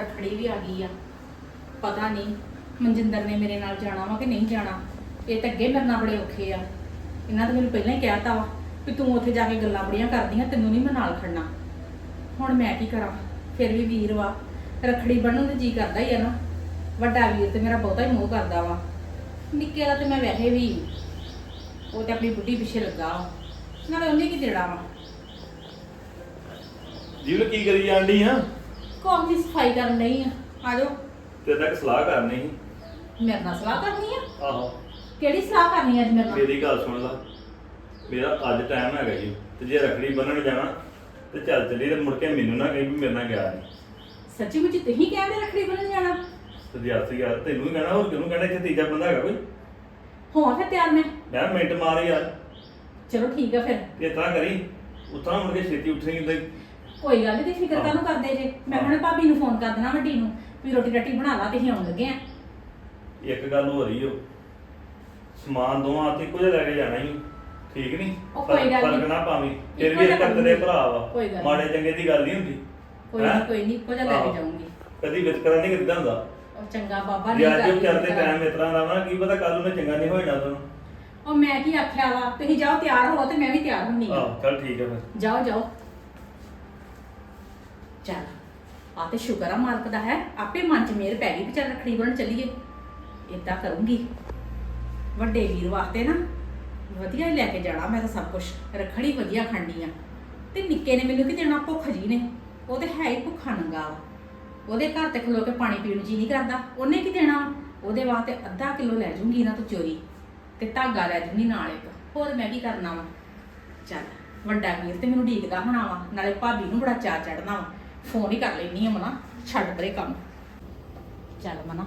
ਰਖੜੀ ਵੀ ਆ ਗਈ ਆ। ਪਤਾ ਨਹੀਂ ਮਨਜਿੰਦਰ ਨੇ ਮੇਰੇ ਨਾਲ ਜਾਣਾ ਵਾ ਕਿ ਨਹੀਂ ਜਾਣਾ। ਇਹ ਤਾਂ ਅੱਗੇ ਮੇਰੇ ਨਾਲ ਬੜੇ ਔਖੇ ਆ। ਇਹਨਾਂ ਤਾਂ ਮੈਨੂੰ ਪਹਿਲਾਂ ਹੀ ਕਹਿਤਾ ਵਾ ਵੀ ਤੂੰ ਉੱਥੇ ਜਾ ਕੇ ਗੱਲਾਂ ਬੜੀਆਂ ਕਰਦੀਆਂ ਤੈਨੂੰ ਨਹੀਂ ਮੈਂ ਨਾਲ ਖੜਨਾ। ਹੁਣ ਮੈਂ ਕੀ ਕਰਾਂ? ਫਿਰ ਵੀ ਵੀਰ ਵਾ। ਰਖੜੀ ਬੰਨ੍ਹਣ ਨੂੰ ਜੀ ਕਰਦਾ ਹੀ ਆ ਨਾ। ਵੱਡਾ ਵੀਰ ਤੇ ਮੇਰਾ ਬਹੁਤਾ ਹੀ ਮੋਹ ਕਰਦਾ ਵਾ। ਨਿੱਕੇ ਦਾ ਤੇ ਮੈਂ ਵੈਸੇ ਵੀ। ਉਹ ਤੇ ਆਪਣੀ ਬੁੱਢੀ ਪਿੱਛੇ ਲੱਗਾ ਵਾ। ਨਾਲੇ ਉਹਨੇ ਕੀ ਦੇਣਾ ਵਾ? ਜੀਵਨ ਕੀ ਕਰੀ ਜਾਂਦੀ ਆ? ਕੌਮ ਦੀ ਸਫ਼ਾਈ ਕਰਨ ਨਹੀਂ ਆ। ਆ ਜਾਓ। ਤੇ ਤੱਕ ਸਲਾਹ ਕਰਨੀ ਸੀ। ਮੇਰੇ ਨਾਲ ਸਲਾਹ ਕਰਨੀ ਆ? ਆਹੋ। ਕਿਹੜੀ ਸਲਾਹ ਕਰਨੀ ਆ ਅੱਜ ਮੇਰੇ ਨਾਲ? ਮੇਰੀ ਗੱਲ ਸੁਣ ਲਾ। ਮੇਰਾ ਅੱਜ ਟਾਈਮ ਹੈਗਾ ਜੀ। ਤੇ ਜੇ ਰਖੜੀ ਬੰਨਣ ਜਾਣਾ ਤੇ ਚੱਲ ਚੱਲੀ ਤੇ ਮੁੜ ਕੇ ਮੈਨੂੰ ਨਾ ਕਹੀਂ ਵੀ ਮੇਰੇ ਨਾਲ ਗਿਆ ਨਹੀਂ ਸੱਚੀ ਮੁੱਚੀ ਤੁਸੀਂ ਕਹਿੰਦੇ ਰੱਖੜੀ ਬੰਨਣ ਜਾਣਾ? ਤੇ ਵਿਦਿਆਰਥੀ ਯਾਰ ਤੈਨੂੰ ਹੀ ਕਹਿਣਾ ਹੋਰ ਕਿਹਨੂੰ ਕਹਿਣਾ? ਇੱਥੇ ਤੀਜਾ ਬੰਦਾ ਹੈਗਾ ਕੋਈ। ਹੋਵਾਂ ਫਿਰ ਤਿਆਰ ਮੈਂ। ਮੈਂ ਮਿੰਟ ਮਾਰ ਯਾਰ। ਚਲੋ ਠੀਕ ਆ ਫਿਰ। ਇਹ ਤਰ੍ਹਾਂ ਕਰੀ। ਉਤਰਾ ਮੁੜ ਕੇ ਛੇਤੀ ਉੱਠਣੀ ਤੇ ਕੋਈ ਗੱਲ ਨਹੀਂ ਤੁਸੀਂ ਫਿਕਰ ਕਾਹਨੂੰ ਕਰਦੇ ਜੇ? ਮੈਂ ਹੁਣ ਭਾਬੀ ਨੂੰ ਫੋਨ ਕਰ ਦੇਣਾ ਵੱਡੀ ਨੂੰ ਵੀ ਰੋਟੀ ਰੱਟੀ ਬਣਾ ਲਾ ਤੇ ਅਸੀਂ ਆਉਣ ਲੱਗੇ ਆ। ਇੱਕ ਗੱਲ ਹੋ ਰਹੀ ਓ। ਸਮਾਨ ਦੋਵਾਂ ਇੱਕੋ ਜਿਹਾ ਲੈ ਕੇ ਜਾਣਾ ਹੀ ਠੀਕ ਨਹੀਂ ਉਹ ਕੋਈ ਗੱਲ ਫ਼ਰਕ ਨੀ। ਨਾ ਪਾਵੀਂ। ਫਿਰ ਇੱਕੋ ਵੀ ਜਿਹਾ ਇੱਕ ਤੇਰੇ ਕਰੂੰਗੀ। ਭਰਾ ਕੋਈ ਵਾ ਗੱਲ। ਮਾੜੇ ਚੰਗੇ ਦੀ ਗੱਲ ਨਹੀਂ ਹੁੰਦੀ। ਕੋਈ ਹੈਂ? ਨਹੀਂ ਕੋਈ ਨਹੀਂ ਇੱਕੋ ਜਿਹਾ ਲੈ ਕੇ। ਜਾਊਂਗੀ। ਕਦੀ ਵਿਤਕਰਾ ਨਹੀਂ ਕਿਦਾਂ ਹੁੰਦਾ। ਉਹ ਚੰਗਾ ਬਾਬਾ ਜੇ ਨਹੀਂ ਅੱਜ ਉਹ ਕਰਦੀ ਟਾਈਮ ਇਸ ਤਰ੍ਹਾਂ ਦਾ ਵਾ ਕੀ ਪਤਾ ਕੱਲ ਨੂੰ ਚੰਗਾ ਨਹੀਂ ਹੋਣਾ ਤੁਹਾਨੂੰ। ਉਹ ਮੈਂ ਕੀ ਆਖਿਆ ਵਾ ਤੁਸੀਂ ਜਾਓ ਤਿਆਰ ਹੋ ਤੇ ਮੈਂ ਵੀ ਤਿਆਰ ਹੁੰਨੀ ਆ। ਆਹ ਚੱਲ ਠੀਕ ਹੈ ਫਿਰ। ਜਾਓ ਜਾਓ। ਚੱਲ ਆ ਤੇ ਸ਼ੁਕਰ ਆ ਮਾਲਕ ਦਾ ਹੈ, ਆਪੇ ਮਨ ਚ ਮੇਰ ਪੈ ਗਈ ਵੀ ਚੱਲ ਰੱਖੜੀ ਬਣ ਚੱਲੀਏ। ਇਦਾਂ ਕਰੂੰਗੀ। ਵੱਡੇ ਵੀਰ ਵਾਸਤੇ ਨਾ ਵਧੀਆ ਹੀ ਲੈ ਕੇ ਜਾਣਾ ਮੈਂ ਤਾਂ ਸਭ ਕੁਝ ਰੱਖੜੀ ਵਧੀਆ ਖੰਡੀ ਆ। ਤੇ ਨਿੱਕੇ ਨੇ ਮੈਨੂੰ ਕੀ ਦੇਣਾ, ਭੁੱਖ ਜੀ ਨੇ, ਉਹ ਤੇ ਹੈ ਹੀ ਭੁੱਖਾ ਨੰਗਾ ਵਾ। ਉਹਦੇ ਘਰ ਤੇ ਖਲੋ ਕੇ ਪਾਣੀ ਪੀਣ ਜੀ ਨਹੀਂ ਕਰਦਾ, ਉਹਨੇ ਕੀ ਦੇਣਾ ਵਾ? ਉਹਦੇ ਵਾਸਤੇ ਅੱਧਾ ਕਿਲੋ ਲੈ ਜੂੰਗੀ ਇਹਨਾਂ ਤੋਂ ਚੋਰੀ, ਤੇ ਧਾਗਾ ਲੈ ਜੂੰਗੀ ਨਾਲ ਇੱਕ, ਹੋਰ ਮੈਂ ਕੀ ਕਰਨਾ ਵਾ? ਚੱਲ, ਵੱਡਾ ਵੀਰ ਤੇ ਮੈਨੂੰ ਢੀਕਦਾ ਹੋਣਾ ਵਾ, ਨਾਲੇ ਭਾਬੀ ਨੂੰ ਬੜਾ ਚਾਅ ਚੜਨਾ ਵਾ। ਫੋਨ ਹੀ ਕਰ ਲੈਣੀ ਆ ਮਨਾ, ਛੱਡ ਪਰੇ ਕੰਮ। ਚੱਲ ਮਨਾ,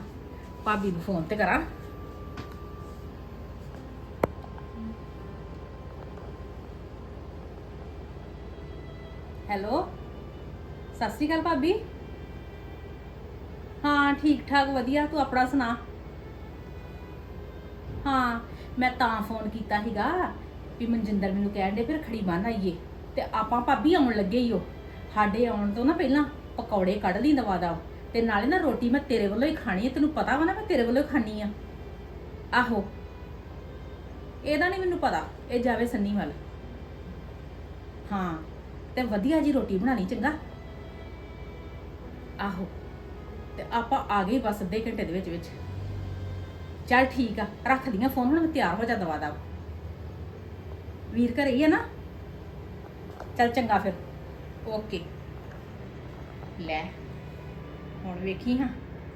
ਭਾਬੀ ਨੂੰ ਫੋਨ ਤੇ ਕਰਾਂ। ਹੈਲੋ, ਸਤਿ ਸ਼੍ਰੀ ਅਕਾਲ ਭਾਬੀ। ਹਾਂ ਠੀਕ ਠਾਕ ਵਧੀਆ, ਤੂੰ ਆਪਣਾ ਸੁਣਾ? ਹਾਂ, ਮੈਂ ਤਾਂ ਫੋਨ ਕੀਤਾ ਸੀਗਾ ਵੀ ਮਨਜਿੰਦਰ ਮੈਨੂੰ ਕਹਿਣ ਦੇ ਫਿਰ ਖੜੀ ਬੰਨ ਆਈਏ, ਤੇ ਆਪਾਂ ਭਾਬੀ ਆਉਣ ਲੱਗੇ ਹੀ ਉਹ ਸਾਡੇ ਆਉਣ ਤੋਂ ਨਾ ਪਹਿਲਾਂ ਪਕੌੜੇ ਕੱਢ ਲਈ ਦਵਾ ਦਾ ਤੇ ਨਾਲੇ ਨਾ ਰੋਟੀ ਮੈਂ ਤੇਰੇ ਵੱਲੋਂ ਹੀ ਖਾਣੀ ਹੈ ਤੈਨੂੰ ਪਤਾ ਵਾ ਨਾ ਮੈਂ ਤੇਰੇ ਵੱਲੋਂ ਹੀ ਖਾਣੀ ਆ। ਆਹੋ। ਇਹਦਾ ਨਹੀਂ ਮੈਨੂੰ ਪਤਾ, ਇਹ ਜਾਵੇ ਸੰਨੀ ਵੱਲ। ਹਾਂ, ਤੇ ਵਧੀਆ ਜੀ ਰੋਟੀ ਬਣਾਣੀ, ਚੰਗਾ। ਆਹੋ। ਤੇ ਆਪਾਂ ਆ ਗਏ ਬਸ ਅੱਧੇ ਘੰਟੇ ਦੇ ਵਿੱਚ ਵਿੱਚ। ਚੱਲ ਠੀਕ ਆ, ਰੱਖ ਦੀਆਂ ਫੋਨ, ਹੁਣ ਮੈਂ ਤਿਆਰ ਹੋ ਜਾ ਦਵਾ ਦਾ ਵੀਰ ਘਰੇ ਹੀ ਆ ਨਾ? ਚੱਲ ਚੰਗਾ ਫਿਰ। ਓਕੇ ਲੈ ਹੁਣ ਵੇਖੀ ਹਾਂ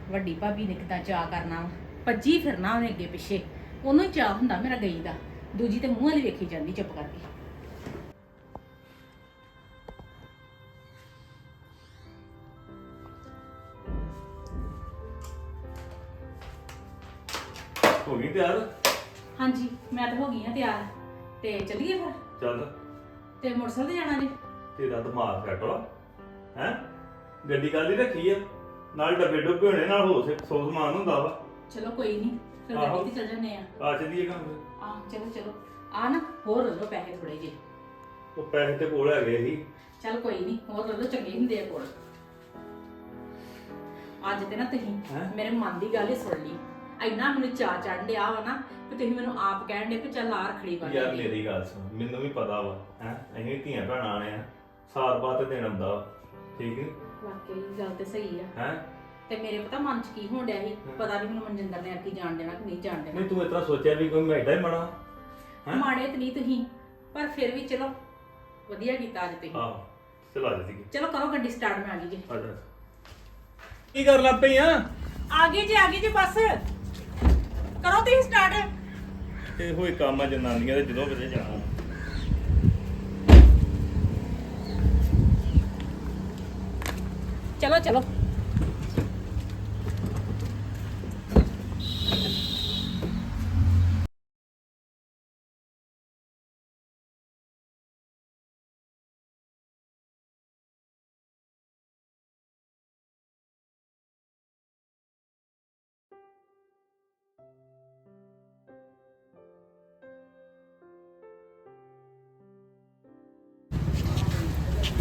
ਵੱਡੀ ਭਾਬੀ ਨੇ ਕਿਦਾਂ ਚਾਹ ਕਰਨਾ ਭੱਜੀ ਫਿਰਨਾ ਉਹਨੇ ਅੱਗੇ ਪਿੱਛੇ। ਉਹਨੂੰ ਹੀ ਚਾਹ ਹੁੰਦਾ ਮੇਰਾ ਗਈ ਦਾ। ਦੂਜੀ ਤੇ ਮੂੰਹ ਵਾਲੀ ਵੇਖੀ ਜਾਂਦੀ ਚੁੱਪ ਕਰਕੇ। ਹੋ ਗਈ ਤਿਆਰ? ਹਾਂਜੀ ਮੈਂ ਤਾਂ ਹੋ ਗਈ ਆ ਤਿਆਰ। ਤੇ ਚੱਲੀਏ ਫਿਰ? ਚੱਲ। ਤੇ ਮੋਟਰਸਾਈਕਲ ਤੇ ਜਾਣਾ ਜੀ? ਤੇਰਾ ਦਿਮਾਗ ਸੈੱਟ ਵਾ ਹੈ? ਗੱਡੀ ਕਾਹਦੀ ਰੱਖੀ ਆ ਨਾਲ ਡੱਬੇ ਡੁੱਬੇ ਹੋਣੇ ਨਾਲ ਹੋ ਸੇ ਸਮਾਨ ਹੁੰਦਾ ਵਾ। ਚਲੋ ਕੋਈ ਨਹੀਂ ਫਿਰ ਆਹੋ। ਗੱਡੀ ਤੇ ਚੱਲ ਜੰਨੇ ਆ। ਆ ਚੱਲੀਏ ਕੰਮ ਆ ਚਲੋ ਚਲੋ। ਆ ਨਾ ਹੋਰ ਲੈ ਲਓ ਪੈਸੇ ਥੋੜੇ ਜਿਹੇ। ਉਹ ਪੈਸੇ ਤੇ ਕੋਲ ਹੈਗੇ ਸੀ। ਚੱਲ ਕੋਈ ਨਹੀਂ ਹੋਰ ਲੈ ਲਓ ਚੰਗੇ ਹੁੰਦੇ ਆ ਕੋਲ। ਅੱਜ ਤੇ ਨਾ ਤੁਸੀਂ ਹੈਂ? ਮੇਰੇ ਮਨ ਦੀ ਗੱਲ ਹੀ ਸੁਣ ਲਈ। ਇੰਨਾ ਮੈਨੂੰ ਚਾਅ ਚੜ੍ਹਨ ਡਿਆ ਵਾ ਨਾ ਕਿ ਤੁਸੀਂ ਮੈਨੂੰ ਆਪ ਕਹਿਣ ਦੇ ਕਿ ਚੱਲ ਆ ਰਖੜੀ ਯਾਰ ਮੇਰੀ ਗੱਲ ਸੁਣ ਮੈਨੂੰ ਵੀ ਪਤਾ ਵਾ ਹੈ? ਅਸੀਂ ਧੀਆਂ ਭੈਣਾਂ ਆਣੇ ਆ। ਸਾਲ ਬਾਅਦ ਦੇਣ ਆਉਂਦਾ। ਠੀਕ ਹੈ? ਵਾਕਈ ਗੱਲ ਤੇ ਸਹੀ ਆ। ਹੈ? ਤੇ ਮੇਰੇ ਪਤਾ ਮਨ ਚ ਕੀ ਹੋਣ ਡਿਆ ਸੀ? ਪਤਾ ਨਹੀਂ ਮੈਨੂੰ ਮਨਜਿੰਦਰ ਨੇ ਕੀ ਜਾਣ ਦੇਣਾ ਕਿ ਨਹੀਂ ਜਾਣ ਦੇਣਾ। ਨਹੀਂ ਤੂੰ ਇਤਨਾ ਸੋਚਿਆ ਵੀ ਕੋਈ ਮੈਂ ਏਡਾ ਹੀ ਮਣਾ ਹੈਂ? ਮਾੜੇ ਤੇ ਨਹੀਂ ਤੁਸੀਂ ਪਰ ਫਿਰ ਵੀ ਚਲੋ ਵਧੀਆ ਕੀਤਾ ਅੱਜ ਤੁਸੀਂ। ਆਹ ਚਲਾ ਦੇ ਸੀ ਚਲੋ ਕਰੋ ਗੱਡੀ ਸਟਾਰਟ ਮੈਂ ਆ ਗਈ ਜੀ। ਆ ਜਾ। ਕੀ ਕਰ ਲੱਗ ਪਈ ਆ? ਆ ਗਈ ਜੀ ਆ ਗਈ ਜੀ ਬਸ। ਕਰੋ ਤੁਸੀਂ ਸਟਾਰਟ ਇਹ ਹੋਏ ਕੰਮ ਆ ਜਨਾਨੀਆਂ ਦੇ ਜਦੋਂ ਕਿਤੇ ਜਾਣਾ। ਚਲੋ ਚਲੋ।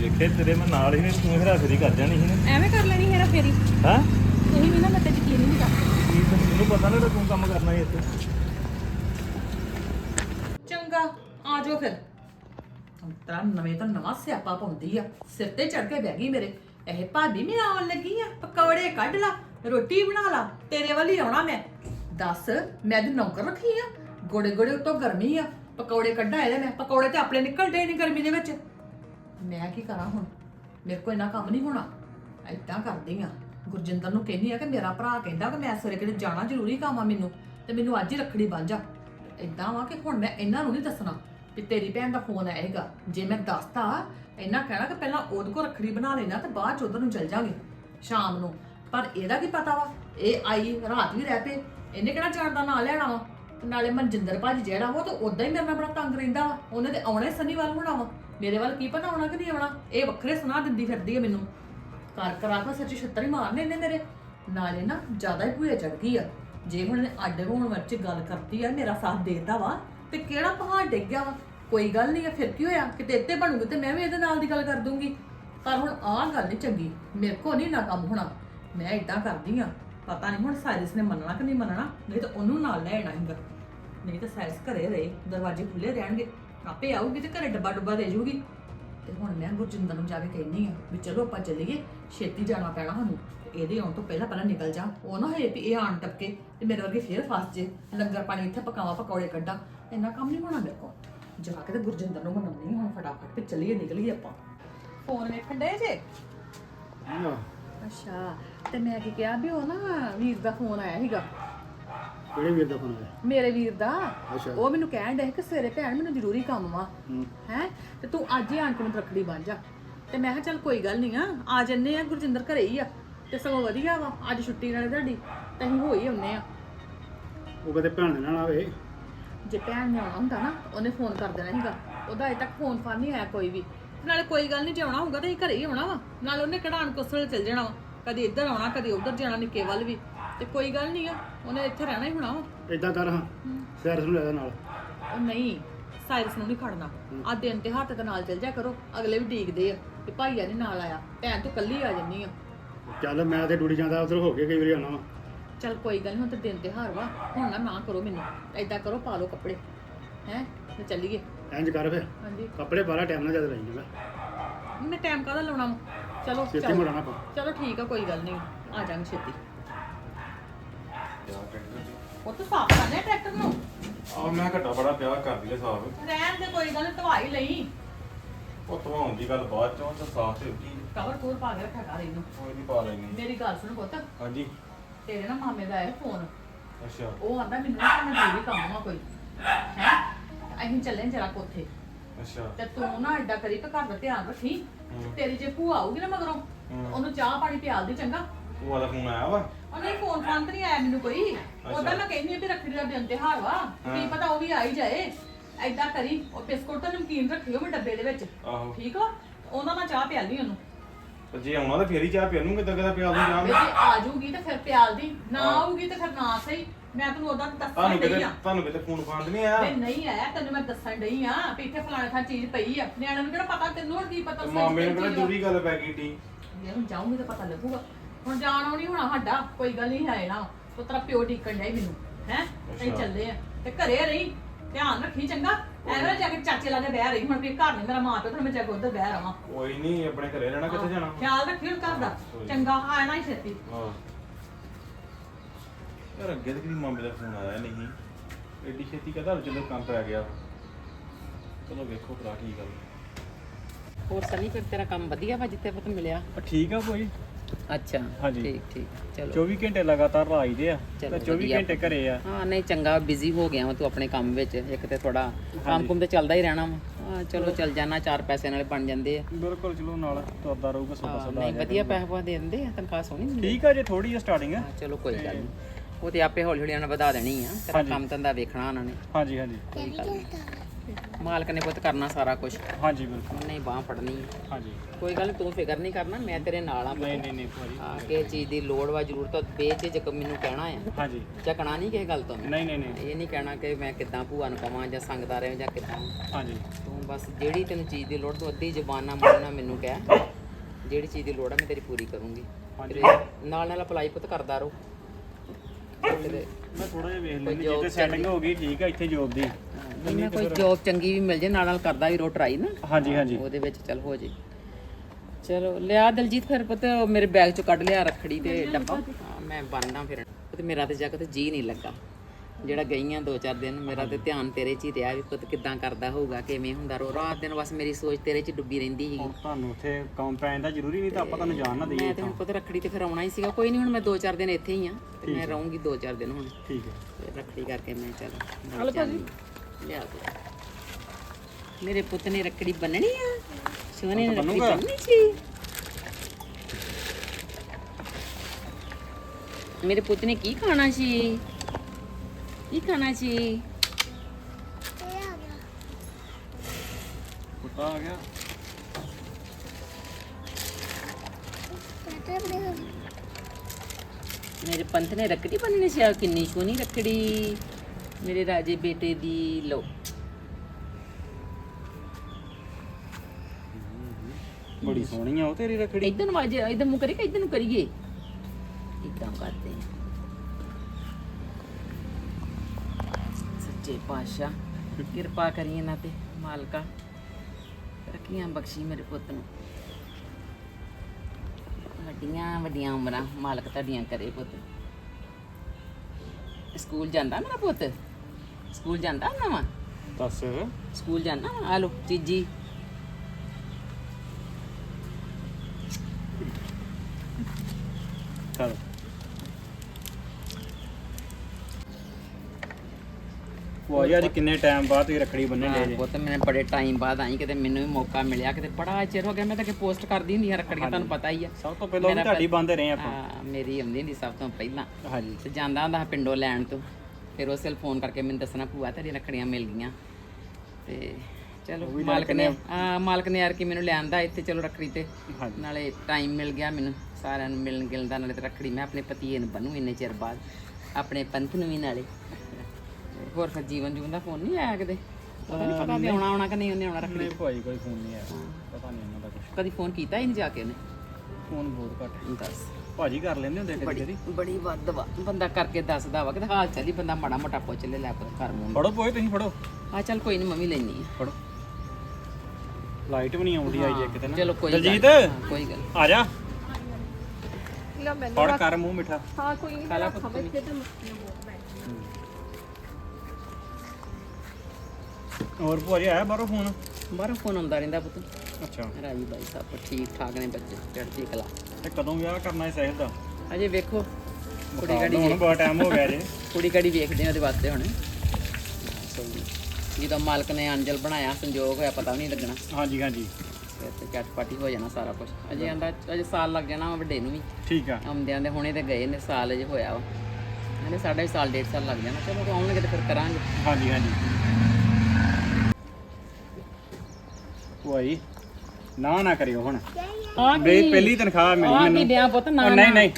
ਵੇਖੇ ਤੇਰੇ ਮੈਂ ਨਾਲ ਹੀ ਤੂੰ ਹਰਾ ਫੇਰੀ ਕਰ ਜਾਣੀ ਸੀ ਨਾ। ਐਵੇਂ ਕਰ ਲੈਣੀ ਹੈਰਾ ਫੇਰੀ ਹਾਂ। ਤੁਸੀਂ ਵੀ ਨਾ ਮੈਂ ਤੇ ਯਕੀਨ ਨਹੀਂ ਕਰਦਾ ਕੀ ਤੈਨੂੰ ਪਤਾ ਨਾ ਤੂੰ ਕੰਮ ਕਰਨਾ ਹੀ ਇੱਥੇ। ਚੰਗਾ ਆ ਜਾਓ ਫਿਰ। ਤਰਾ ਨਵੇਂ ਤੋਂ ਨਵਾਂ ਸਿਆਪਾ ਪਾਉਂਦੀ ਆ ਸਿਰ ਤੇ ਚੜ ਕੇ ਬਹਿ ਗਈ ਮੇਰੇ। ਇਹ ਭਾਬੀ ਮੈਂ ਆਉਣ ਲੱਗੀ ਆ ਪਕੌੜੇ ਕੱਢ ਲਾ ਰੋਟੀ ਬਣਾ ਲਾ ਤੇਰੇ ਵੱਲ ਹੀ ਆਉਣਾ ਮੈਂ। ਦੱਸ ਮੈਂ ਤੇ ਨੌਕਰ ਰੱਖੀ ਆ ਗੋੜੇ ਗੋੜੇ ਉੱਤੋਂ ਗਰਮੀ ਆ ਪਕੌੜੇ ਕੱਢਾ ਇਹਦੇ ਮੈਂ। ਪਕੌੜੇ ਤੇ ਆਪਣੇ ਨਿਕਲਦੇ ਨਹੀਂ ਗਰਮੀ ਦੇ ਵਿੱਚ। ਮੈਂ ਕੀ ਕਰਾਂ ਹੁਣ? ਮੇਰੇ ਕੋਲ ਇੰਨਾ ਕੰਮ ਨਹੀਂ ਹੋਣਾ। ਏਦਾਂ ਕਰਦੀ ਆ। ਗੁਰਜਿੰਦਰ ਨੂੰ ਕਹਿੰਦੀ ਆ ਕਿ ਮੇਰਾ ਭਰਾ ਕਹਿੰਦਾ ਕਿ ਮੈਂ ਸਵੇਰੇ ਕਿਤੇ ਜਾਣਾ ਜ਼ਰੂਰੀ ਕੰਮ ਆ ਮੈਨੂੰ ਤੇ ਮੈਨੂੰ ਅੱਜ ਹੀ ਰੱਖੜੀ ਬੰਨ ਜਾ। ਏਦਾਂ ਵਾ ਕਿ ਹੁਣ ਮੈਂ ਇਹਨਾਂ ਨੂੰ ਨਹੀਂ ਦੱਸਣਾ ਵੀ ਤੇਰੀ ਭੈਣ ਦਾ ਫੋਨ ਆਏਗਾ। ਜੇ ਮੈਂ ਦੱਸਤਾ, ਇਹਨਾਂ ਕਹਿਣਾ ਕਿ ਪਹਿਲਾਂ ਉਹਦੇ ਕੋਲ ਰੱਖੜੀ ਬਣਾ ਲੈਣਾ ਤੇ ਬਾਅਦ ਚ ਉਧਰ ਨੂੰ ਚੱਲ ਜਾਾਂਗੇ ਸ਼ਾਮ ਨੂੰ। ਪਰ ਇਹਦਾ ਕੀ ਪਤਾ ਵਾ? ਇਹ ਆਈ ਰਾਤ ਵੀ ਰਹਿ ਪਏ। ਇਹਨੇ ਕਿਹੜਾ ਜਾਣ ਦਾ ਨਾਂ ਲੈਣਾ ਵਾ? ਨਾਲੇ ਮਨਜਿੰਦਰ ਭਾਜੀ ਜਿਹੜਾ ਵਾ ਉਹ ਤਾਂ ਉਦਾਂ ਹੀ ਮੇਰੇ ਨਾਲ ਬੜਾ ਤੰਗ ਰਹਿੰਦਾ ਵਾ। ਉਹਨੇ ਤੇ ਆਉਣਾ ਹੀ ਸਨੀਵਾਰ ਹੋਣਾ ਵਾ। ਮੇਰੇ ਵੱਲ ਕੀ ਪਤਾ ਆਉਣਾ ਕਿ ਨਹੀਂ ਆਉਣਾ? ਇਹ ਵੱਖਰੇ ਸੁਣਾ ਦਿੰਦੀ ਫਿਰਦੀ ਹੈ ਮੈਨੂੰ। ਕਰ ਕਰਾ ਕੇ ਸੱਚੀ ਛੱਤਰ ਹੀ ਮਾਰਨੇ ਨੇ ਮੇਰੇ। ਨਾਲੇ ਨਾ ਜ਼ਿਆਦਾ ਹੀ ਭੂਏ ਚੜ ਗਈ ਆ। ਜੇ ਹੁਣ ਇਹਨੇ ਅੱਡ ਹੋਣ ਵਿੱਚ ਗੱਲ ਕਰਤੀ ਆ, ਮੇਰਾ ਸਾਥ ਦੇਤਾ ਵਾ, ਤੇ ਕਿਹੜਾ ਪਹਾੜ ਡਿੱਗ ਗਿਆ ਵਾ? ਕੋਈ ਗੱਲ ਨਹੀਂ ਆ, ਫਿਰ ਕੀ ਹੋਇਆ? ਕਿਤੇ ਇੱਥੇ ਬਣੂਗੀ ਤੇ ਮੈਂ ਵੀ ਇਹਦੇ ਨਾਲ ਦੀ ਗੱਲ ਕਰ ਦੂੰਗੀ। ਪਰ ਹੁਣ ਆਹ ਗੱਲ ਨਹੀਂ ਚੰਗੀ। ਮੇਰੇ ਕੋ ਨਹੀਂ ਨਾ ਕੰਮ ਹੋਣਾ। ਮੈਂ ਇਦਾਂ ਕਰਦੀ ਆ। ਪਤਾ ਨਹੀਂ ਹੁਣ ਸਾਇਰਸ ਨੇ ਮੰਨਣਾ ਕਿ ਨਹੀਂ ਮੰਨਣਾ। ਨਹੀਂ ਤਾਂ ਉਹਨੂੰ ਨਾਲ ਲੈ ਆਣਾ ਹੈਗਾ ਨਹੀਂ ਤਾਂ ਸਾਇਰਸ ਘਰੇ ਰਹੇ, ਦਰਵਾਜ਼ੇ ਖੁੱਲੇ ਰਹਿਣਗੇ। ਆਪੇ ਆਊਗੀ ਤੇ ਘਰੇ ਡੱਬਾ ਡੁੱਬਾ ਦੇ ਜੂਗੀ। ਤੇ ਹੁਣ ਮੈਂ ਗੁਰਜਿੰਦਰ ਨੂੰ ਜਾ ਕੇ ਕਹਿੰਨੀ ਆ ਵੀ ਚਲੋ ਆਪਾਂ ਚੱਲੀਏ ਛੇਤੀ ਜਾਣਾ ਪੈਣਾ ਸਾਨੂੰ। ਤੇ ਇਹਦੇ ਆਉਣ ਤੋਂ ਪਹਿਲਾਂ ਪਹਿਲਾਂ ਨਿਕਲ ਜਾ। ਉਹ ਨਾ ਹੋਏ ਵੀ ਇਹ ਆਣ ਟੱਪਕੇ ਤੇ ਮੇਰੇ ਵਰਗੇ ਫੇਰ ਫਸ ਜੇ। ਲੰਗਰ ਪਾਣੀ ਇੱਥੇ ਪਕਾਵਾ ਪਕੌੜੇ ਕੱਢਾਂ। ਇੰਨਾ ਕੰਮ ਨਹੀਂ ਹੋਣਾ ਮੇਰੇ ਕੋਲ। ਜਾ ਕੇ ਤੇ ਗੁਰਜਿੰਦਰ ਨੂੰ ਮਨਾਉਣੀ ਹੁਣ ਫਟਾਫਟ ਤੇ ਚੱਲੀਏ ਨਿਕਲੀਏ ਆਪਾਂ। ਫੋਨ ਵੇਖਣ ਦੇ ਜੇ? ਅੱਛਾ ਤੇ ਮੈਂ ਕੀ ਕਿਹਾ ਵੀ ਉਹ ਨਾ ਵੀਰ ਦਾ ਫੋਨ ਆਇਆ ਸੀਗਾ। ਕਿਹੜੇ ਵੀਰ ਦਾ ਫੋਨ ਆਇਆ? ਮੇਰੇ ਵੀਰ ਦਾ? ਅੱਛਾ। ਉਹ ਮੈਨੂੰ ਕਹਿਣ ਡਿਆ ਸੀ ਕਿ ਸਵੇਰੇ ਭੈਣ ਮੈਨੂੰ ਜ਼ਰੂਰੀ ਕੰਮ ਵਾ। ਹੂੰ। ਹੈ? ਤੇ ਤੂੰ ਅੱਜ ਹੀ ਕੇ ਮੈਨੂੰ ਰੱਖੜੀ ਬੰਨ ਜਾ। ਤੇ ਮੈਂ ਕਿਹਾ ਚੱਲ ਕੋਈ ਗੱਲ ਨਹੀਂ ਆ ਆ ਜੰਨੇ ਆ ਗੁਰਜਿੰਦਰ ਘਰੇ ਹੀ ਆ। ਤੇ ਸਗੋਂ ਵਧੀਆ ਵਾ ਅੱਜ ਛੁੱਟੀ ਨਾਲੇ ਤੁਹਾਡੀ ਤੇ ਅਸੀਂ ਹੋ ਹੀ ਆਉਨੇ ਆ। ਉਹ ਕਦੇ ਭੈਣ ਦੇ ਨਾਲ ਆਵੇ? ਜੇ ਭੈਣ ਨੇ ਆਉਣਾ ਹੁੰਦਾ ਨਾ ਉਹਨੇ ਫੋਨ ਕਰ ਦੇਣਾ ਸੀਗਾ। ਉਹਦਾ ਅਜੇ ਤੱਕ ਫੋਨ ਫਾਨ ਨਹੀਂ ਆਇਆ ਕੋਈ ਵੀ। ਨਾਲੇ ਕੋਈ ਗੱਲ ਨਹੀਂ ਜੇ ਆਉਣਾ ਹੋਊਗਾ ਤਾਂ ਅਸੀਂ ਘਰੇ ਹੀ ਆਉਣਾ ਵਾ। ਨਾਲੇ ਉਹਨੇ ਆਣ ਕੋਸਲ ਚੱਲ ਜਾਣਾ ਵਾ। ਕਦੀ ਇੱਧਰ ਆਉਣਾ ਕਦੀ ਉੱਧਰ ਜਾਣਾ ਨਿੱਕੇ ਵੱਲ ਵੀ। ਤੇ ਕੋਈ ਗੱਲ ਨਹੀਂ ਆ ਉਹਨੇ ਇੱਥੇ ਰਹਿਣਾ ਹੀ ਹੋਣਾ ਵਾ। ਇਦਾਂ ਕਰ ਹਾਂ ਸੈਰਸ ਨੂੰ ਲੈ ਜਾ ਨਾਲ। ਉਹ ਨਹੀਂ ਸਾਇਰਸ ਨੂੰ ਨਹੀਂ ਖੜਨਾ। ਆ ਦਿਨ ਤੇ ਹੱਥ ਦੇ ਨਾਲ ਚੱਲ ਜਾ ਕਰੋ ਅਗਲੇ ਵੀ ਡੀਕਦੇ ਆ ਤੇ ਭਾਈਆ ਨੇ ਨਾਲ ਆਇਆ ਭੈਣ ਤੂੰ ਕੱਲੀ ਆ ਜੰਨੀ ਆ। ਚੱਲ ਮੈਂ ਤੇ ਡਿਊਟੀ ਜਾਂਦਾ ਉਧਰ ਹੋ ਕੇ ਕਈ ਵਾਰੀ ਆਉਣਾ ਵਾ। ਚੱਲ ਕੋਈ ਗੱਲ ਨਹੀਂ ਹੁਣ ਤੇ ਦਿਨ ਤਿਉਹਾਰ ਵਾ ਹੁਣ ਨਾ ਨਾ ਕਰੋ ਮੈਨੂੰ ਐਦਾਂ ਕਰੋ ਪਾ ਲਓ ਕੱਪੜੇ ਹੈ ਤੇ ਚੱਲੀਏ। ਇੰਜ ਕਰ ਫਿਰ ਹਾਂਜੀ। ਕੱਪੜੇ ਪਾਲਾ ਟਾਈਮ ਨਾਲ ਜਦ ਲਈ ਜਾਗਾ ਮੈਂ ਟਾਈਮ ਕਾਹਦਾ ਲਾਉਣਾ ਵਾ? ਚਲੋ ਛੇਤੀ ਚਲੋ। ਠੀਕ ਆ ਕੋਈ ਗੱਲ ਨਹੀਂ ਆ ਜਾਵਾਂਗੇ ਛੇਤੀ। ਉਹ ਤਾਂ ਸਾਫ਼ ਕਰਨੇ ਟਰੈਕਟਰ ਨੂੰ। ਆ ਮੈਂ ਘੱਟਾ ਬੜਾ ਪਿਆ ਕਰ ਦਿਆ ਸਾਫ਼। ਰਹਿਣ ਦੇ ਕੋਈ ਗੱਲ ਨੀ, ਧਵਾਈ ਲਈ। ਉਹ ਧਵਾਉਣ ਦੀ ਗੱਲ ਬਾਅਦ ਚੋਂ ਤੇ ਸਾਫ਼ ਤੇ ਉੱਠੀ। ਕਵਰ ਕੋਰ ਪਾ ਕੇ ਰੱਖਿਆ ਕਰ ਇਹਨੂੰ। ਕੋਈ ਨਹੀਂ ਪਾ ਲੈਣੀ ਮੇਰੀ ਗੱਲ ਸੁਣ ਪੁੱਤ। ਹਾਂਜੀ। ਤੇਰੇ ਨਾ ਮਾਮੇ ਦਾ ਆਇਆ ਫੋਨ ਅੱਛਾ। ਉਹ ਆਂਦਾ ਮੈਨੂੰ ਨਾ ਕੰਮ ਜ਼ਰੂਰੀ ਕੰਮ ਆ ਕੋਈ। ਹੈ? ਅਸੀਂ ਚੱਲੇ ਜਰਾ ਕੋਥੇ ਅੱਛਾ। ਤੇ ਤੂੰ ਨਾ ਐਡਾ ਕਰੀ ਤੇ ਘਰ ਦਾ ਧਿਆਨ ਰੱਖੀ। ਤੇਰੀ ਜੇ ਭੂਆ ਆਊਗੀ ਨਾ ਮਗਰੋਂ। ਉਹਨੂੰ ਚਾਹ ਪਾਣੀ ਪਿਆਲ ਦੀ ਚੰਗਾ। ਉਹ ਵਾਲਾ ਫੋਨ ਆਇਆ ਵਾ। ਉਹ ਨਹੀਂ ਫੋਨ ਫਾਨ ਤੇ ਨਹੀਂ ਆਇਆ ਮੈਨੂੰ ਕੋਈ। ਉਹਦਾ ਮੈਂ ਕਹਿੰਦੀ ਵੀ ਰੱਖੜੀ ਦਾ ਦਿਨ ਤਿਉਹਾਰ ਵਾ। ਕੀ। ਪਤਾ ਉਹ ਵੀ ਆ ਹੀ ਜਾਏ। ਐਦਾਂ ਕਰੀ ਉਹ ਬਿਸਕੁਟ ਤੇ ਨਮਕੀਨ ਰੱਖਿਓ ਮੈਂ ਡੱਬੇ ਦੇ ਵਿੱਚ। ਆਹੋ। ਠੀਕ ਆ? ਉਹਨਾਂ ਨਾਲ ਚਾਹ ਪਿਆਲਦੀ ਉਹਨੂੰ। ਤੇ ਜੇ ਆਉਣਾ ਤਾਂ ਫੇਰ ਹੀ ਚਾਹ ਪਿਆ ਨੂੰ ਕਿੱਦਾਂ ਕਿੱਦਾਂ ਪਿਆ ਦੂੰ ਵੀ ਜਾਂ ਜੇ ਆ ਜਾਊਗੀ ਤੇ ਫਿਰ ਪਿਆਲਦੀ ਨਾ ਹਾਂ। ਆਊਗੀ ਤੇ ਫਿਰ ਨਾ ਸਹੀ। ਮੈਂ ਤੈਨੂੰ ਉਹਦਾ ਦੱਸਣ ਤੁਹਾਨੂੰ ਡਈ ਕਿਤੇ ਆ ਤੁਹਾਨੂੰ ਕਿਤੇ ਫੋਨ ਤੇ ਨਹੀਂ ਆਇਆ? ਨਹੀਂ ਆਇਆ ਤੈਨੂੰ ਮੈਂ ਦੱਸਣ ਡਈ ਆ ਵੀ ਇੱਥੇ ਫਲਾਣੇ ਥਾਂ ਚੀਜ਼ ਪਈ ਆ। ਨਿਆਣਿਆਂ ਨੂੰ ਕਿਹੜਾ ਪਤਾ ਤੈਨੂੰ ਹੁਣ ਕੀ ਪਤਾ ਤੇ ਮਾਮੇ ਨੂੰ ਕਿਹੜੀ। ਦੂਰੀ ਗੱਲ ਪੈ ਗਈ ਟੀ ਜੇ ਹੁਣ ਜਾਊਂਗੀ ਤਾਂ ਪਤਾ ਲੱਗੂਗਾ। ਹੁਣ ਜਾਣ ਆਉਣੀ ਹੋਣਾ ਸਾਡਾ ਕੋਈ ਗੱਲ ਨਹੀਂ ਹੈ ਨਾ। ਤੋ ਤੇਰਾ ਪਿਓ ਢੀਕਣ ਡਿਆ ਈ ਮੈਨੂੰ ਹੈ? ਅਸੀਂ ਅੱਛਾ। ਚੱਲੇ ਆ। ਤੇ ਘਰੇ ਰਹੀ ਧਿਆਨ ਰੱਖੀ ਚੰਗਾ। ਐਵੇਂ ਨਾ। ਜਾ ਕੇ ਚਾਚੇ ਲਾਗੇ ਬਹਿ ਰਹੀ ਹੁਣ ਵੀ ਘਰ ਨਹੀਂ ਮੇਰਾ ਮਾਂ ਪਿਓ ਤੇ ਮੈਂ ਜਾ ਕੇ ਉੱਧਰ ਬਹਿ ਰਵਾਂ। ਕੋਈ ਨਹੀਂ ਆਪਣੇ ਘਰੇ ਰਹਿਣਾ ਕਿੱਥੇ ਜਾਣਾ? ਖਿਆਲ ਰੱਖੀ ਹੁਣ ਘਰ ਦਾ। ਚੰਗਾ ਆਣਾ ਹੀ ਛੇਤੀ। ਹਾਂ। ਯਾਰ ਅੱਗੇ ਤੇ ਕਿਹਦੀ ਮਾਮੇ ਦਾ ਫੋਨ ਆਇਆ ਨਹੀਂ? ਐਡੀ ਛੇਤੀ ਕਹਦਾ ਜਦੋਂ ਕੰਮ ਪੈ ਗਿਆ? ਚਲੋ ਵੇਖੋ ਭਰਾ ਕੀ ਗੱਲ। ਹੋਰ ਸਨੀ ਫਿਰ ਤੇਰਾ ਕੰਮ ਵਧੀਆ ਵਾ ਜਿੱਥੇ ਪੁੱਤ ਮਿਲਿਆ। ਠੀਕ ਆ ਕੋਈ ਅੱਛਾ ਹਾਂਜੀ। ਠੀਕ ਠੀਕ ਚਲੋ। 24 ਘੰਟੇ ਲਗਾਤਾਰ ਲਾਈਦੇ ਆ ਚਲੋ ਤੇ 24 ਵਧੀਆ। ਘੰਟੇ ਘਰੇ ਆ। ਹਾਂ ਨਹੀਂ ਚੰਗਾ ਬਿਜ਼ੀ ਹੋ ਗਿਆ ਵਾ ਤੂੰ ਆਪਣੇ ਕੰਮ ਵਿੱਚ। ਇੱਕ ਤੇ ਥੋੜਾ ਕੰਮ ਕੁੰਮ ਤੇ ਚੱਲਦਾ ਹੀ ਰਹਿਣਾ ਵਾ। ਹਾਂ ਚਲੋ ਚੱਲ ਜਾਣਾ ਚਾਰ ਪੈਸੇ ਨਾਲੇ ਬਣ ਜਾਂਦੇ ਆ। ਬਿਲਕੁਲ ਚਲੋ ਨਾਲ ਤੁਰਦਾ ਰਹੂਗਾ ਸੌਦਾ ਹਾਂ, ਸੌਦਾ ਨਹੀਂ ਵਧੀਆ ਪੈਸੇ ਪਾ ਦੇ ਦਿੰਦੇ ਆ ਤਨਖਾਹ ਸੋਹਣੀ ਦਿੰਦੇ ਠੀਕ ਆ ਜੇ ਥੋੜੀ ਜਿਹੀ ਸਟਾਰਟਿੰਗ ਆ। ਚਲੋ ਕੋਈ ਗੱਲ ਨਹੀਂ। ਉਹ ਤੇ ਆਪੇ ਹੌਲੀ ਹੌਲੀ ਉਹਨਾਂ ਵਧਾ ਦੇਣੀ ਆ ਤੇਰਾ। ਕੰਮ ਧੰਦਾ ਵੇਖਣਾ ਉਹਨਾਂ ਨੇ। ਹਾਂਜੀ ਹਾਂਜੀ। ਕੋਈ ਗੱਲ ਨੀ। ਮਾਲਕ ਨੇ ਪੁੱਤ ਕਰਨਾ ਸਾਰਾ ਕੁਝ ਹਾਂਜੀ ਬਿਲਕੁਲ। ਉਹਨੇ ਬਾਹ ਫੜਨੀ। ਹੈ। ਹਾਂਜੀ। ਕੋਈ ਗੱਲ ਨੀ, ਤੂੰ ਫਿਕਰ ਨਹੀਂ ਕਰਨਾ ਮੈਂ ਤੇਰੇ ਨਾਲ ਆ ਨਹੀਂ ਨਹੀਂ ਨਹੀਂ ਭਾਜੀ। ਕਿਸੇ ਚੀਜ਼ ਦੀ ਲੋੜ ਵਾ ਜ਼ਰੂਰਤ ਆ, ਬੇਝਿਜਕ ਮੈਨੂੰ ਕਹਿਣਾ ਆ। ਹਾਂਜੀ। ਚੱਕਣਾ ਨਹੀਂ ਕਿਸੇ ਗੱਲ ਤੋਂ। ਨਹੀਂ ਨਹੀਂ ਨਹੀਂ। ਇਹ ਨਹੀਂ ਕਹਿਣਾ ਕਿ ਮੈਂ ਕਿੱਦਾਂ ਭੂਆ ਨੂੰ ਕਵਾਂ ਜਾਂ ਸੰਗਦਾ ਰਹੇ ਜਾਂ ਕਿੱਦਾਂ। ਹਾਂਜੀ। ਤੂੰ ਬਸ ਜਿਹੜੀ ਤੈਨੂੰ ਚੀਜ਼ ਦੀ ਲੋੜ ਤੂੰ ਅੱਧੀ ਜ਼ਬਾਨ ਨਾਲ ਮੂੰਹ ਨਾਲ ਮੈਨੂੰ ਕਹਿ। ਜਿਹੜੀ ਚੀਜ਼ ਦੀ ਲੋੜ ਆ ਮੈਂ ਤੇਰੀ ਪੂਰੀ ਕਰੂੰਗੀ। ਹਾਂਜੀ। ਤੇਰੇ ਨਾਲ ਨਾਲ ਅਪਲਾਈ ਪੁੱਤ ਕਰਦਾ ਰਹੋ। ਮੈਂ ਥੋੜਾ ਜਿਹਾ ਵੇਖ ਲੈਂਦੀ job ਜੇ ਸੈਟਿੰਗ ਹੋ ਗਈ ਠੀਕ ਆ ਇੱਥੇ ਜੋਬ ਦੀ। ਨਹੀਂ ਮੈਂ ਕੋਈ ਜੋਬ ਚੰਗੀ ਵੀ ਮਿਲ ਜੇ ਨਾਲ ਨਾਲ ਕਰਦਾ ਵੀ ਰੋ ਟਰਾਈ ਨਾ। ਹਾਂਜੀ ਹਾਂਜੀ। ਉਹਦੇ ਵਿੱਚ ਚੱਲ ਹੋ ਜੇ। ਚਲੋ ਲਿਆ ਦਲਜੀਤ ਫਿਰ ਪੁੱਤ ਉਹ ਮੇਰੇ ਬੈਗ ਚੋਂ ਕੱਢ ਲਿਆ ਰੱਖੜੀ ਤੇ ਡੱਬਾ। ਹਾਂ, ਮੈਂ ਬੰਨਦਾ ਫਿਰ। ਤੇ ਮੇਰਾ ਤੇ ਜਾ ਕੇ ਤੇ ਜੀ ਨਹੀਂ ਲੱਗਾ। ਜਿਹੜਾ ਗਈਆਂ ਦੋ ਚਾਰ ਦਿਨ ਮੇਰਾ ਤੇ ਧਿਆਨ ਤੇਰੇ 'ਚ ਹੀ ਰਿਹਾ ਵੀ ਪੁੱਤ ਕਿੱਦਾਂ ਕਰਦਾ ਹੋਊਗਾ ਕਿਵੇਂ ਹੁੰਦਾ ਰੋ। ਰਾਤ ਦਿਨ ਬਸ ਮੇਰੀ ਸੋਚ ਤੇਰੇ 'ਚ ਡੁੱਬੀ ਰਹਿੰਦੀ ਸੀਗੀ। ਹੁਣ ਤੁਹਾਨੂੰ ਉੱਥੇ ਕੰਮ ਪੈਣ ਦਾ ਜ਼ਰੂਰੀ ਨਹੀਂ ਤਾਂ ਆਪਾਂ ਤੁਹਾਨੂੰ ਜਾਣ ਨਾ ਦਈਏ ਮੈਂ ਤੇ ਹੁਣ ਪੁੱਤ ਰੱਖੜੀ ਤੇ ਫਿਰ ਆਉਣਾ ਹੀ ਸੀਗਾ। ਕੋਈ ਨਹੀਂ ਹੁਣ ਮੈਂ ਦੋ ਚਾਰ ਦਿਨ ਇੱਥੇ ਹੀ ਆ। ਤੇ ਮੈਂ ਰਹੂੰਗੀ ਦੋ ਚਾਰ ਦਿਨ ਹੁਣ। ਠੀਕ ਹੈ। ਤੇ ਰੱਖੜੀ ਕਰਕੇ ਮੈਂ ਚੱਲ। ਹਲੋ ਭਾਜੀ। ਲਿਆ ਦੇ ਮੇਰੇ ਪੁੱਤ ਨੇ ਰੱਖੜੀ ਬੰਨਣੀ ਆ। ਸੋਹਣੇ ਨੇ ਰੱਖੜੀ ਬੰਨਣੀ ਸੀ। ਮੇਰੇ ਪੁੱਤ ਨੇ ਕੀ ਖਾਣਾ ਸੀ? ਕੀ ਖਾਣਾ ਸੀ? ਕੁੱਤਾ ਆ ਗਿਆ। ਮੇਰੇ ਪੰਥ ਨੇ ਰੱਖੜੀ ਬੰਨਣੀ ਸੀ। ਆ ਕਿੰਨੀ ਸੋਹਣੀ ਰੱਖੜੀ। ਮੇਰੇ ਰਾਜੇ ਬੇਟੇ ਦੀ ਲੋ। ਬੜੀ ਸੋਹਣੀ ਆ ਉਹ ਤੇਰੀ ਰੱਖੜੀ। ਇਦਾਂ ਨੂੰ ਵਾਜ ਇਦਾਂ ਮੂੰਹ ਕਰੀ ਕਿ ਇਦਾਂ ਨੂੰ ਕਰੀਏ। ਇਦਾਂ ਕਰਦੇ। ਸੱਚੇ ਪਾਤਸ਼ਾਹ ਕਿਰਪਾ ਕਰੀ ਇਹਨਾਂ ਤੇ ਮਾਲਕਾ। ਰੱਖੀਆਂ ਬਖਸ਼ੀ ਮੇਰੇ ਪੁੱਤ ਨੂੰ। ਵੱਡੀਆਂ ਵੱਡੀਆਂ ਉਮਰਾਂ ਮਾਲਕ ਤੁਹਾਡੀਆਂ ਕਰੇ ਪੁੱਤ। ਸਕੂਲ ਜਾਂਦਾ ਮੇਰਾ ਪੁੱਤ? ਸਕੂਲ ਜਾਂਦਾ ਨਾ ਵਾ ਦੱਸ। ਸਕੂਲ ਜਾਂਦਾ ਆ ਲੋ ਚੀਜੀ ਚਲ। ਉਹ ਅੱਜ ਕਿੰਨੇ ਟਾਈਮ ਬਾਅਦ ਤੁਸੀਂ ਰੱਖੜੀ ਬੰਨਣ ਦੇ ਜੇ? ਪੁੱਤ ਮੈਂ ਬੜੇ ਟਾਈਮ ਬਾਅਦ ਆਈ ਕਿਤੇ ਮੈਨੂੰ ਵੀ ਮੌਕਾ ਮਿਲਿਆ ਕਿਤੇ ਬੜਾ ਚਿਰ ਹੋ ਗਿਆ ਮੈਂ ਤਾਂ ਕਿ ਪੋਸਟ ਕਰਦੀ ਹੁੰਦੀ ਹਾਂ ਰੱਖੜੀਆਂ ਤੁਹਾਨੂੰ ਪਤਾ ਹੀ ਆ। ਸਭ ਤੋਂ ਪਹਿਲਾਂ ਮੇਰਾ ਤੁਹਾਡੀ ਬੰਦੇ ਰਹੇ ਆਪਾਂ। ਹਾਂ, ਮੇਰੀ ਆਉਂਦੀ ਹੁੰਦੀ ਸਭ ਤੋਂ ਪਹਿਲਾਂ। ਹਾਂਜੀ। ਤੇ ਜਾਂਦਾ ਹੁੰਦਾ ਸੀ ਪਿੰਡੋਂ ਲੈਣ ਤੋਂ। ਫਿਰ ਉਹ ਸੇਲ ਫੋਨ ਕਰਕੇ ਮੈਨੂੰ ਦੱਸਣਾ ਭੂਆ ਤੇਰੀ ਰੱਖੜੀਆਂ ਮਿਲ ਗਈਆਂ। ਤੇ ਚਲੋ ਮਾਲਕ ਨੇ ਆ ਮਾਲਕ ਨੇ ਯਾਰ ਕਿ ਮੈਨੂੰ ਲਿਆਂਦਾ ਇੱਥੇ ਚਲੋ ਰੱਖੜੀ ਤੇ। ਨਾਲੇ ਟਾਈਮ ਮਿਲ ਗਿਆ ਮੈਨੂੰ ਸਾਰਿਆਂ ਨੂੰ ਮਿਲਣ ਗਿਲਣ ਦਾ ਨਾਲੇ ਤੇ ਰੱਖੜੀ ਮੈਂ ਆਪਣੇ ਪਤੀਏ ਨੂੰ ਬੰਨੂ ਇੰਨੇ ਚਿਰ ਬਾਅਦ ਆਪਣੇ ਪੰਥ ਨੂੰ ਵੀ ਨਾਲੇ। ਹੋਰ ਫਿਰ ਜੀਵਨ ਜੂਵਨ ਦਾ ਫੋਨ ਨਹੀਂ ਆਇਆ ਨਹੀਂ ਪਤਾ ਵੀ ਆਉਣਾ ਆਉਣਾ ਕਿ ਨਹੀਂ ਉਹਨੇ ਆਉਣਾ ਰੱਖੜੀ? ਨਹੀਂ ਭਾਈ ਕੋਈ ਫੋਨ ਨਹੀਂ ਆਇਆ। ਪਤਾ ਨਹੀਂ ਉਹਨਾਂ ਦਾ ਕੁਝ ਕਦੀ ਫੋਨ ਕੀਤਾ ਹੀ ਨਹੀਂ ਜਾ ਕੇ ਉਹਨੇ? ਫੋਨ ਬਹੁਤ ਘੱਟ। ਦੱਸ। ਭਾਜੀ ਕਰ ਲੈਂਦੇ ਹੁੰਦੇ ਕਦੀ ਕਦੀ? ਬੜੀ ਵੱਧ ਵਾ। ਬੰਦਾ ਕਰਕੇ ਦੱਸਦਾ ਵਾ ਕਿ ਹਾਲ ਚਾਲ ਹੀ ਬੰਦਾ ਮਾੜਾ ਮੋਟਾ ਪੁੱਛ ਲੈ ਲੈ ਪੁੱਤ ਘਰ ਮੂੰਹ। ਫੜੋ ਪੋਏ ਤੁਸੀਂ ਫੜੋ। ਆ ਚੱਲ ਕੋਈ ਨਹੀਂ ਮੰਮੀ ਲੈਣੀ ਆ। ਫੜੋ। ਲਾਈਟ ਵੀ ਨਹੀਂ ਆਉਂਦੀ ਆਈ ਇੱਕ ਤੇ ਨਾ ਚਲੋ ਕੋਈ ਗੱਲ ਦਲਜੀਤ? ਹਾਂ, ਕੋਈ ਗੱਲ ਆ ਜਾ। ਫੜ ਕਰ ਮੂੰਹ ਮਿੱਠਾ। ਖਾਲਾ ਪੁੱਤ ਵੀ। ਹੋਰ ਭਾਜੀ ਆਇਆ ਬਾਹਰੋਂ ਫੋਨ? ਬਾਹਰੋਂ ਫੋਨ ਆਉਂਦਾ ਰਹਿੰਦਾ ਪੁੱਤ। ਅੱਛਾ। ਰਾਜੀ ਬਾਈ ਸਭ ਠੀਕ ਠਾਕ ਨੇ ਬੱਚੇ ਚੜ੍ਹਦੀ ਕਲਾ। ਤੇ ਕਦੋਂ ਵਿਆਹ ਕਰਨਾ ਹੈ ਸਹਿਲ ਦਾ? ਅਜੇ ਵੇਖੋ ਕੁੜੀ ਗਾੜੀ ਹੁਣ ਬੜਾ ਟਾਈਮ ਹੋ ਗਿਆ ਜੇ ਕੁੜੀ ਗਾੜੀ ਵੇਖਦੇ ਆ ਉਹਦੇ ਵਾਸਤੇ ਹੁਣ। ਜਦੋਂ ਮਾਲਕ ਨੇ ਅੰਜਲ ਬਣਾਇਆ ਸੰਜੋਗ ਹੋਇਆ ਪਤਾ ਨਹੀਂ ਲੱਗਣਾ। ਹਾਂਜੀ ਹਾਂਜੀ। ਤੇ ਝਟ ਪਾਟੀ ਹੋ ਜਾਣਾ ਸਾਰਾ ਕੁਝ ਅਜੇ ਆਂਦਾ ਅਜੇ ਸਾਲ ਲੱਗ ਜਾਣਾ ਵੱਡੇ ਨੂੰ ਵੀ। ਠੀਕ ਆ। ਆਉਂਦਿਆਂ ਦੇ ਹੁਣੇ ਤੇ ਗਏ ਨੇ ਸਾਲ ਅਜੇ ਹੋਇਆ ਵਾ। ਕਹਿੰਦੇ ਸਾਡਾ ਵੀ ਸਾਲ ਡੇਢ ਸਾਲ ਲੱਗ ਜਾਣਾ। ਚਲੋ ਆਉਣਗੇ ਤੇ ਫਿਰ ਕਰਾਂਗੇ। ਹਾਂਜੀ ਹਾਂਜੀ। ਭਾਈ ਨਾ ਨਾ ਕਰਿਓ ਹੁਣ। ਆ ਪਹਿਲੀ ਤਨਖਾਹ ਮਿਲੀ ਆ ਕੀ ਮੈਨੂੰ। ਦਿਆਂ ਪੁੱਤ? ਨਾ ਉਹ ਨਹੀਂ ਨਾ। ਨਹੀਂ।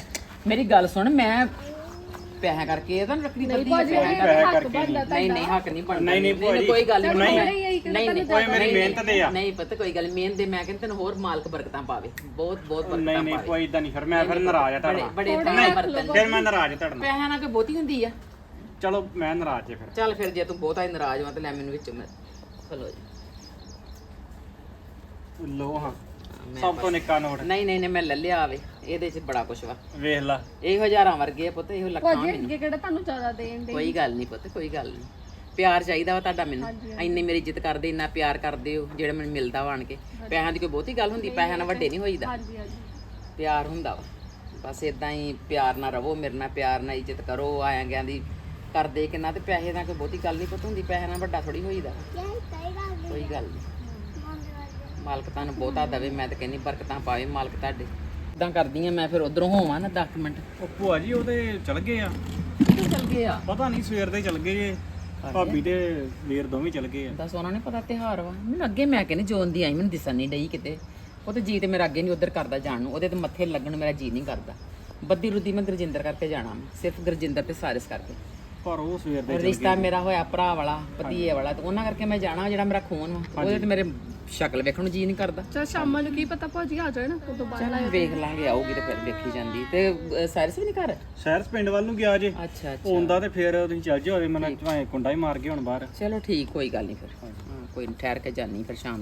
ਮੇਰੀ ਗੱਲ ਸੁਣ ਮੈਂ ਪੈਸਾ ਕਰਕੇ ਇਹ ਤਾਂ ਬੰਦੀ ਪੈਸਾ ਪੈਸਾ ਕਰਕੇ। ਨਹੀਂ ਨਹੀਂ ਨਹੀਂ ਹੱਕ ਨਹੀਂ ਬਣਦਾ। ਨਹੀਂ, ਨਹੀਂ ਭੂਆ ਜੀ। ਕੋਈ ਗੱਲ ਨਹੀਂ ਨਹੀਂ, ਨਹੀਂ ਨਹੀਂ ਕੋਈ ਮੇਰੀ ਮਿਹਨਤ ਤੇ ਆ। ਨਹੀਂ ਪਤਾ ਕੋਈ ਗੱਲ ਮਿਹਨਤ ਦੇ ਮੈਂ ਕਹਿੰਦਾ ਤੈਨੂੰ ਹੋਰ ਮਾਲਕ ਬਰਕਤਾਂ ਪਾਵੇ। ਬਹੁਤ ਬਹੁਤ ਨਹੀਂ ਬਰਕਤਾਂ ਨਹੀਂ ਪਾਵੇ। ਕੋਈ ਇਦਾਂ ਨਹੀਂ ਫਿਰ ਮੈਂ ਫਿਰ ਨਾਰਾਜ਼ ਆ ਬੜੇ ਤੁਹਾਡਾ ਬੜੇ ਬਰਤਨ ਫਿਰ ਮੈਂ ਨਾਰਾਜ਼ ਆ ਤੁਹਾਡਾ ਪੈਸਾ ਨਾਲ ਕੋਈ ਬਹੁਤੀ ਹੁੰਦੀ ਆ? ਚਲੋ ਮੈਂ ਨਾਰਾਜ਼ ਜੇ ਫਿਰ। ਚੱਲ ਫਿਰ ਜੇ ਤੂੰ ਬਹੁਤਾ ਹੀ ਨਾਰਾਜ਼ ਹੋਂ ਤੇ ਲੈ ਮੈਨੂੰ ਵਿੱਚੋਂ ਮੈਂ। ਚਲੋ ਜੀ। ਲੋ ਹਾਂ। ਮੈਂ ਸਭ ਤੋਂ ਨਿੱਕਾ ਨੋਟ। ਨਹੀਂ ਨਹੀਂ ਨਹੀਂ ਮੈਂ ਲੈ ਲਿਆ ਆਵੇ ਇਹਦੇ 'ਚ ਬੜਾ ਕੁਛ ਵਾ। ਵੇਖ ਲਾ। ਇਹੋ ਹਜ਼ਾਰਾਂ ਵਰਗੇ ਆ ਪੁੱਤ ਇਹੋ ਲੱਖਾਂ ਮੈਨੂੰ। ਅੱਗੇ ਕਿਹੜਾ ਤੁਹਾਨੂੰ ਜ਼ਿਆਦਾ ਦੇਣ ਦੇ ਕੋਈ ਗੱਲ ਨਹੀਂ ਪੁੱਤ ਕੋਈ ਗੱਲ ਨਹੀਂ। ਪਿਆਰ ਚਾਹੀਦਾ ਵਾ ਤੁਹਾਡਾ ਮੈਨੂੰ। ਇੰਨੇ ਮੇਰੀ ਇੱਜ਼ਤ ਕਰਦੇ ਇੰਨਾ ਪਿਆਰ ਕਰਦੇ ਹੋ ਜਿਹੜਾ ਮੈਨੂੰ ਮਿਲਦਾ ਵਾ ਆਣ ਕੇ। ਪੈਸਿਆਂ ਦੀ ਕੋਈ ਬਹੁਤੀ ਗੱਲ ਹੁੰਦੀ ਪੈਸਿਆਂ ਨਾਲ ਵੱਡੇ ਨਹੀਂ। ਹੋਈਦਾ। ਹਾਂਜੀ ਹਾਂਜੀ। ਪਿਆਰ ਹੁੰਦਾ ਵਾ। ਬਸ ਇਦਾਂ ਹੀ ਪਿਆਰ ਨਾਲ ਰਵੋ ਮੇਰੇ ਨਾਲ ਪਿਆਰ ਨਾਲ ਇੱਜ਼ਤ ਕਰੋ ਆਇਆਂ ਗਿਆ ਦੀ ਕਰਦੇ ਕਿੰਨਾ ਤੇ ਪੈਸੇ ਨਾਲ ਕੋਈ ਬਹੁਤੀ ਗੱਲ ਨਹੀਂ ਪੁੱਤ ਹੁੰਦੀ ਪੈਸਿਆਂ ਨਾਲ ਵੱਡਾ ਥੋੜੀ ਹੋਈਦਾ। ਕੋਈ ਗੱਲ ਨਹੀਂ। ਮਾਲਕ ਤੁਹਾਨੂੰ ਬਹੁਤਾ ਦਵੇ ਮੈਂ ਤਾਂ ਕਹਿੰਦੀ ਬਰਕਤਾਂ ਪਾਵੇ ਮਾਲਕ ਤੁਹਾਡੇ। ਇਦਾਂ ਕਰਦੀ ਆ ਮੈਂ ਫਿਰ ਉਧਰੋਂ ਹੋਵਾਂ ਨਾ 10 ਮਿੰਟ। ਉਹ ਭੂਆ ਜੀ ਉਹਦੇ ਚਲ ਗਏ ਆ। ਕਿੱਥੇ ਚਲ ਗਏ ਆ? ਪਤਾ ਨਹੀਂ ਸਵੇਰ ਦੇ ਚਲ ਗਏ ਜੇ। ਭਾਬੀ ਤੇ ਵੀਰ ਦੋਵੇਂ ਚਲ ਗਏ ਆ। ਦੱਸ ਉਹਨਾਂ ਨੇ ਪਤਾ ਤਿਹਾਰ ਵਾ। ਮੈਨੂੰ ਅੱਗੇ ਮੈਂ ਕਹਿੰਦੀ ਜੋਨ ਦੀ ਆਈ ਮੈਨੂੰ ਦਿਸਣ ਨਹੀਂ ਡਈ ਕਿਤੇ। ਉਹ ਤੇ ਜੀ ਤੇ ਮੇਰਾ ਅੱਗੇ ਨਹੀਂ ਉਧਰ ਕਰਦਾ ਜਾਣ ਨੂੰ। ਉਹਦੇ ਤੇ ਮੱਥੇ ਲੱਗਣ ਮੇਰਾ ਜੀ ਨਹੀਂ ਕਰਦਾ। ਬੱਦੀ ਰੁੱਦੀ ਮੈਂ ਗੁਰਜਿੰਦਰ ਕਰਕੇ ਜਾਣਾ ਵਾ, ਸਿਰਫ ਗੁਰਜਿੰਦਰ ਤੇ ਸਾਰਿਸ ਕਰਕੇ। ਪਰ ਉਹ ਸਵੇਰ ਦੇ ਰਿਸ਼ਤਾ ਮੇਰਾ ਹੋਇਆ ਭਰਾ ਵਾਲਾ ਪਤੀਏ ਵਾਲਾ ਤੇ ਉਹਨਾਂ ਕਰਕੇ ਮੈਂ ਜਾਣਾ ਜਿਹੜਾ ਮੇਰਾ ਖੂਨ ਵਾ। ਉਹਦੇ ਤੇ ਮੇਰੇ ਸ਼ਕਲ ਵੇਖਣ ਨੂੰ ਜੀ ਨਹੀਂ ਕਰਦਾ। ਚਲ ਸ਼ਾਮਾਂ ਨੂੰ ਕੀ ਪਤਾ ਭਾਜੀ ਆ ਜਾਏ ਨਾ ਉਦੋਂ ਬਾਅਦ ਚੱਲ ਵੇਖ ਲਾਂਗੇ ਆਊਗੀ ਤੇ ਫਿਰ ਵੇਖੀ ਜਾਂਦੀ। ਤੇ ਅ, ਸਾਰਿਸ ਵੀ ਨਹੀਂ ਘਰ? ਸ਼ਹਿਰ ਪਿੰਡ ਵੱਲ ਨੂੰ ਗਿਆ ਜੇ। ਅੱਛਾ ਅੱਛਾ। ਆਉਂਦਾ ਤੇ ਫਿਰ ਤੁਸੀਂ ਚੱਲ ਜਿਓ ਮੈਂ ਭਾਵੇਂ ਕੁੰਡਾ ਹੀ ਮਾਰ ਕੇ ਹੁਣ ਬਾਹਰ। ਚਲੋ ਠੀਕ ਕੋਈ ਗੱਲ ਨਹੀਂ ਫਿਰ। ਹਾਂ ਕੋਈ ਨੀ, ਠਹਿਰ ਕੇ ਜਾਨੀ ਫਿਰ ਸ਼ਾਮ